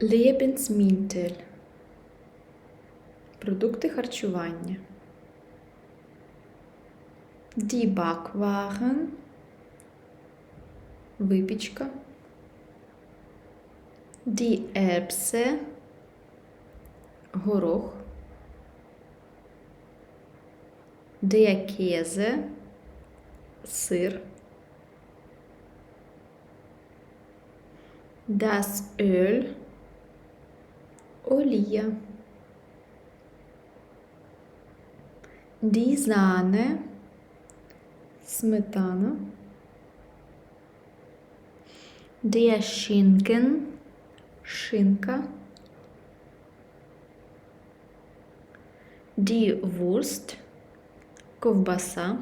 Lebensmittel. Продукти харчування. Die Backwaren. Випічка. Die Erbse. Горох. Der Käse. Сир. Das Öl. Олія. Sahne. Сметана. Schinken. Шинка. Die Wurst. Ковбаса.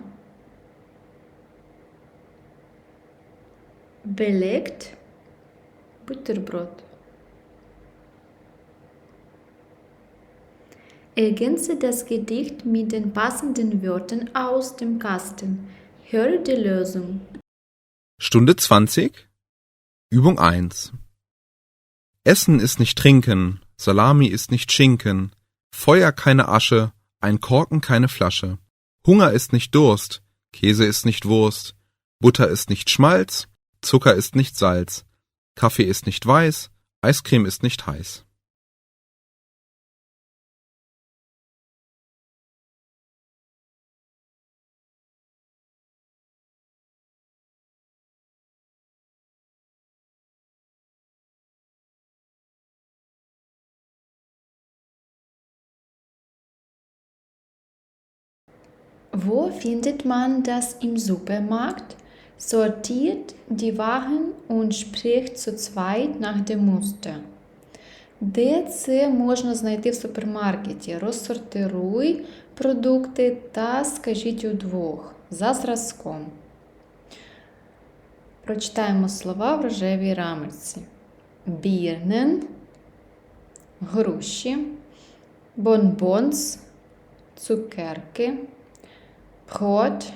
Belegt. Бутерброд. Ergänze das Gedicht mit den passenden Wörtern aus dem Kasten. Höre die Lösung. Stunde 20 Übung 1 Essen ist nicht Trinken, Salami ist nicht Schinken, Feuer keine Asche, ein Korken keine Flasche. Hunger ist nicht Durst, Käse ist nicht Wurst, Butter ist nicht Schmalz, Zucker ist nicht Salz, Kaffee ist nicht weiß, Eiscreme ist nicht heiß. Wo findet man das im Supermarkt? Sortiert die Waren und spricht zu zweit nach dem Muster. Де це можна знайти в супермаркеті? Розсортируй продукти та скажіть удвох за зразком. Прочитаємо слова в рожевій рамочці. Бірнен, груші, бонбонс, цукерки, Brot,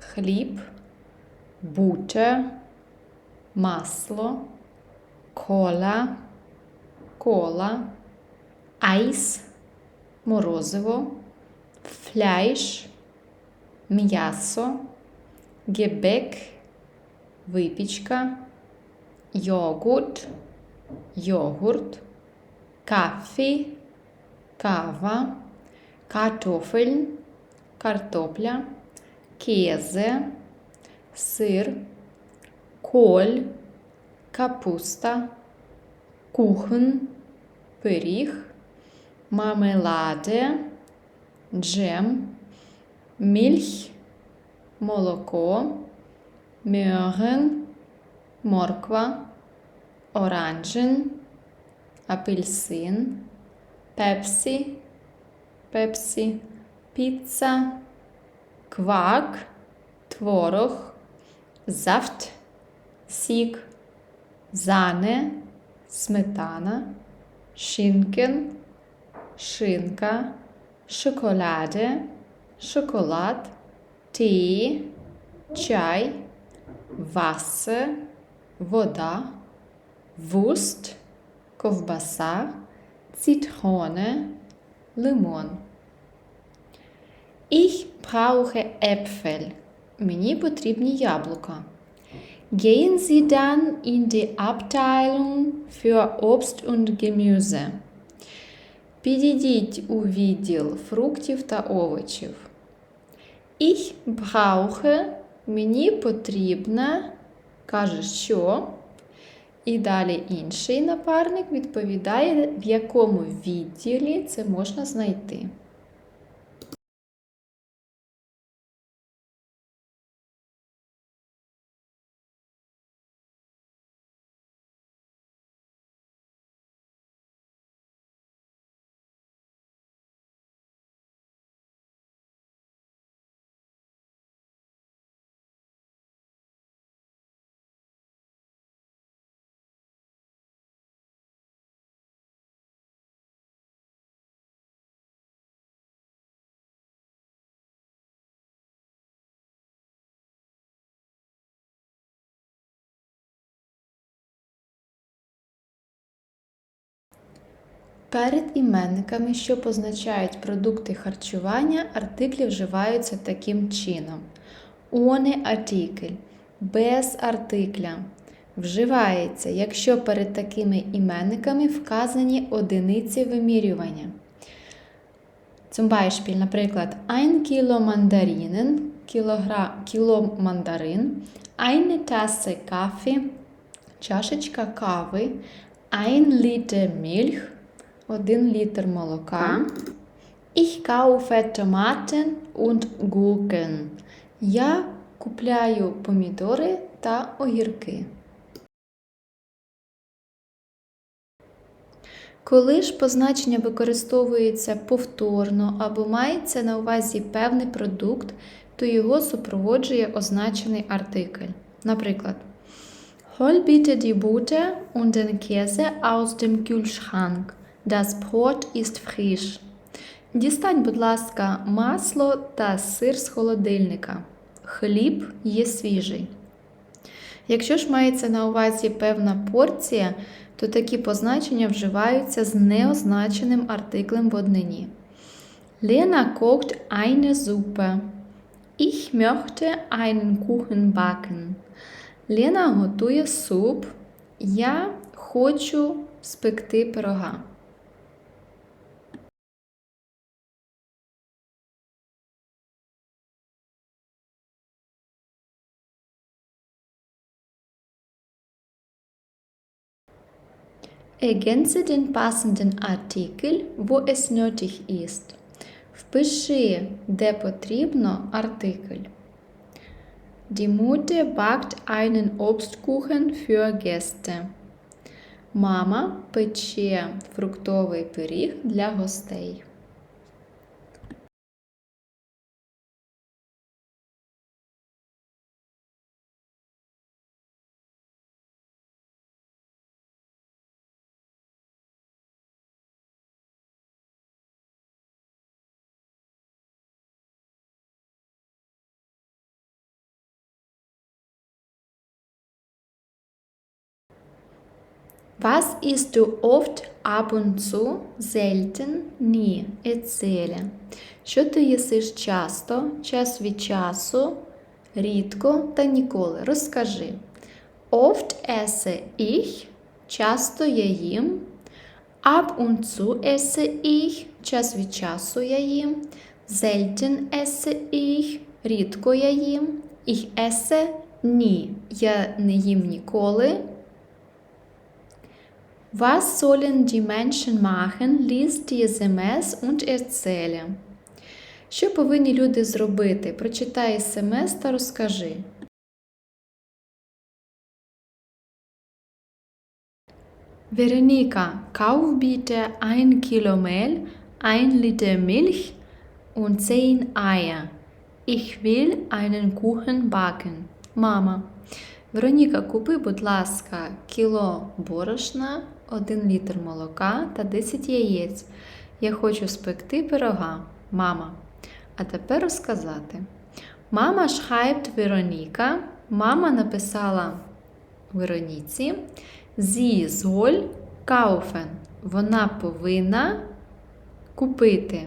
хліб, бутер, масло, кола, кола, айс, морозиво, фляйш, м'ясо, гебек, випічка, йогурт, йогурт, кафе, кава, картофель, картопля, кезе, сир, коль, капуста, кухн, пиріг, мармеладе, джем, мільх, молоко, мьорген, морква, оранжен, апельсин, пепсі, пепсі піца, квак, творог, зафт, сік, зане, сметана, шинкен, шинка, шоколаде, шоколад, ті, чай, васе, вода, вуст, ковбаса, цитроне, лимон. Ich brauche Äpfel. Мені потрібні яблука. Gehen Sie dann in die Abteilung für Obst und Gemüse. Підійдіть у відділ фруктів та овочів. Ich brauche мені потрібна, каже, що. І далі інший напарник відповідає, в якому відділі це можна знайти. Перед іменниками, що позначають продукти харчування, артиклі вживаються таким чином. Ohne артикль без артикля вживається, якщо перед такими іменниками вказані одиниці вимірювання. Zum Beispiel, наприклад, ein Kilo Mandarinen, кіло мандарин, eine Tasse Kaffee, чашечка кави, ein Liter Milch, один літр молока. Ich kaufe Tomaten und Gurken. Я купляю помідори та огірки. Коли ж позначення використовується повторно або мається на увазі певний продукт, то його супроводжує означений артикль. Наприклад, Hol bitte die Butter und den Käse aus dem Kühlschrank. Das Brot ist frisch. Дістань, будь ласка, масло та сир з холодильника. Хліб є свіжий. Якщо ж мається на увазі певна порція, то такі позначення вживаються з неозначеним артиклем в однині. Lena kocht eine Suppe. Ich möchte einen Kuchen backen. Лена готує суп. Я хочу спекти пирога. Ergänze den passenden Artikel, wo es nötig ist. Впиши, де потрібно, артикль. Die Mutter backt einen Obstkuchen für Gäste. Мама пече фруктовий пиріг для гостей. Was isst du oft ab und zu, selten, nie, erzähle. Що ти їсиш часто, час від часу, рідко та ніколи. Розкажи. Oft esse ich, часто я їм. Ab und zu esse ich, час від часу я їм. Selten esse ich, рідко я їм. Ich esse nie, я не їм ніколи. Was sollen die Menschen machen? Lies die SMS und erzähle. Що повинні люди зробити? Прочитай смс та розкажи. Veronika, kauf bitte ein Kilo Mehl, ein Liter Milch und zehn Eier. Ich will einen Kuchen backen. Мама. Вероніка, купи, будь ласка, кіло борошна, 1 літр молока та 10 яєць. Я хочу спекти пирога. Мама. А тепер розказати. Мама schreibt Вероніка. Мама написала Вероніці. Sie soll kaufen. Вона повинна купити.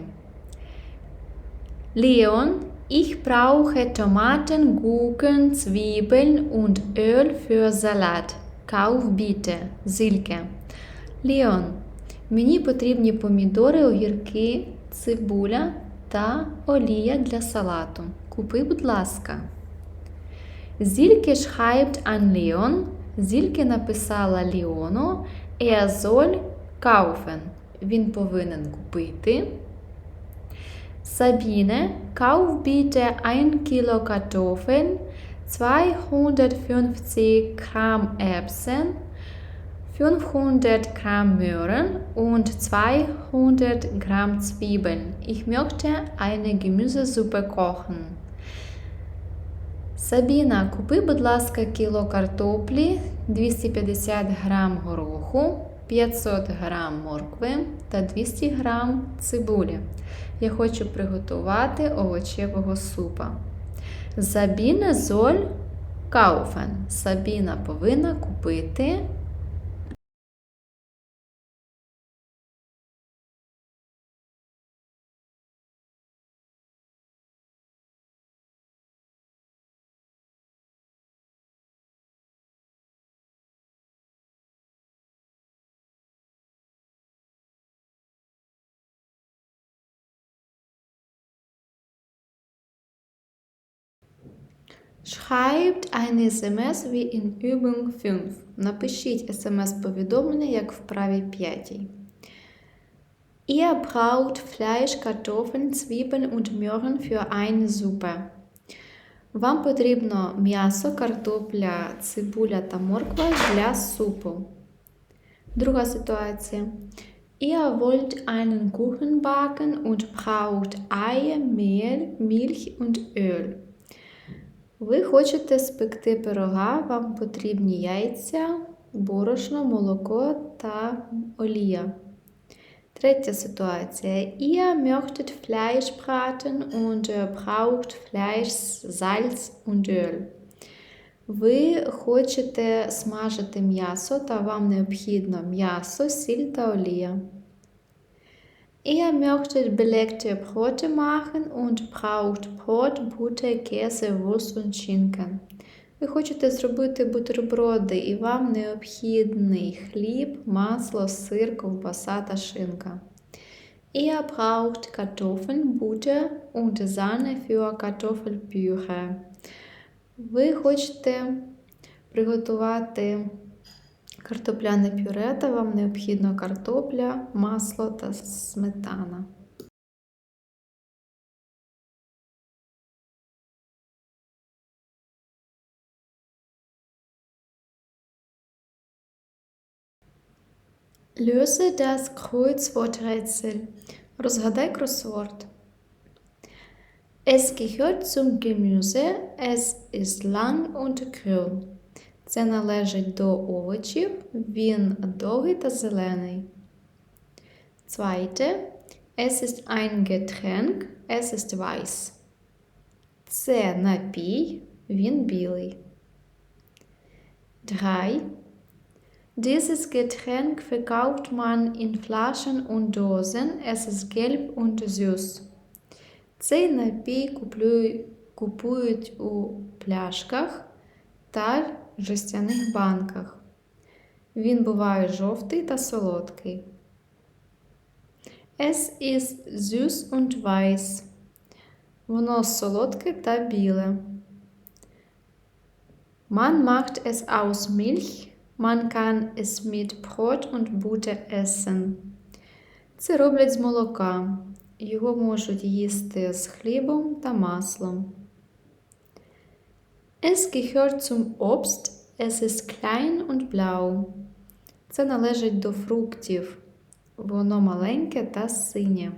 Leon, ich brauche Tomaten, Gurken, Zwiebeln und Öl für Salat. Kauf bitte. Silke. Leon, мені потрібні помідори, огірки, цибуля та олія для салату. Купи, будь ласка. Зільке schreibt an Leon. Зільке написала Ліону. Er soll. Він повинен купити. Sabine, kauf bitte 1 Kilo Kartoffeln, 250 Gramm Erbsen, 500 Gramm Möhren und 200 Gramm Zwiebeln. Ich möchte eine Gemüsesuppe kochen. Сабіна, купи, будь ласка, кіло картоплі, 250 грам гороху, 500 грам моркви та 200 грам цибулі. Я хочу приготувати овочевого супа. Забіне золь кауфен. Сабіна повинна купити Schreibt eine SMS wie in Übung 5. Напишіть смс-повідомлення, як в праві 5. Ihr braucht Fleisch, Kartoffeln, Zwiebeln und Möhren für eine Suppe. Вам потрібно м'ясо, картопля, цибуля та морква для супу. Друга ситуація. Ihr wollt einen Kuchen backen und braucht Eier, Mehl, Milch und Öl. Ви хочете спекти пирога, вам потрібні яйця, борошно, молоко та олія. Третя ситуація. Ihr möchtet Fleisch braten und braucht Fleisch, Salz und Öl. Ви хочете смажити м'ясо, та вам необхідно м'ясо, сіль та олія. Ihr möchtet belegte Brote machen und braucht Brot, Butter, Käse, Wurst und Schinken. Ви хочете зробити бутерброди, і вам необхідний хліб, масло, сир, ковбаса та шинка. Ihr braucht Kartoffeln, Butter und Sahne für Kartoffelpüree. Ви хочете приготувати картопляне пюре, та вам необхідно картопля, масло та сметана. Löse das Kreuzworträtsel. Розгадай кросворд. Es gehört zum Gemüse, es ist lang und grün. Це належить до овочів, він довгий та зелений. Zweite. Es ist ein Getränk, es ist weiß. Це напій, він білий. Drei. Dieses Getränk verkauft man in Flaschen und Dosen. Es ist gelb und süß. Цей напій куплю- купують у пляшках та жестяних банках. Він буває жовтий та солодкий. Es ist süß und weiß. Воно солодке та біле. Man macht es aus Milch. Man kann es mit Brot und Butter essen. Це роблять з молока. Його можуть їсти з хлібом та маслом. Es gehört zum Obst. Es ist klein und blau. Це належить до фруктів. Воно маленьке та синє.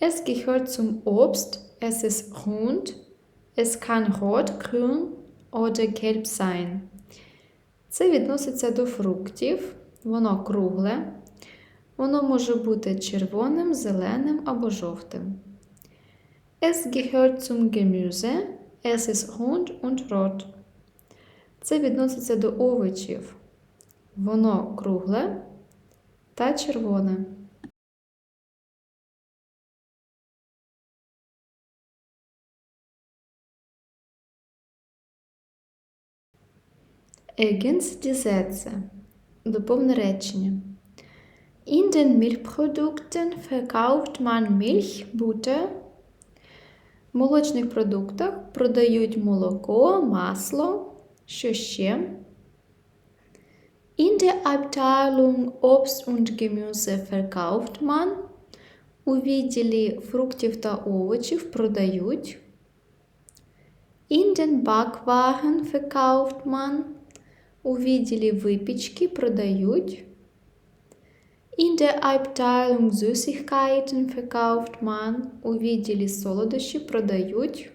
Es gehört zum Obst. Es ist rund. Es kann rot, grün oder gelb sein. Це відноситься до фруктів. Воно кругле. Воно може бути червоним, зеленим або жовтим. Es gehört zum Gemüse. Es ist rund und rot. Це відноситься до овочів. Воно кругле та червоне. Ergänze die Sätze. Доповни речення. In den Milchprodukten verkauft man Milch, Butter. В молочних продуктах продають молоко, масло. Що ще? In der Abteilung Obst und Gemüse verkauft man. У відділі фруктів та овочів продають. In den Backwaren verkauft man. У відділі випічки продають. In der Abteilung Süßigkeiten verkauft man. У відділі солодощі продають.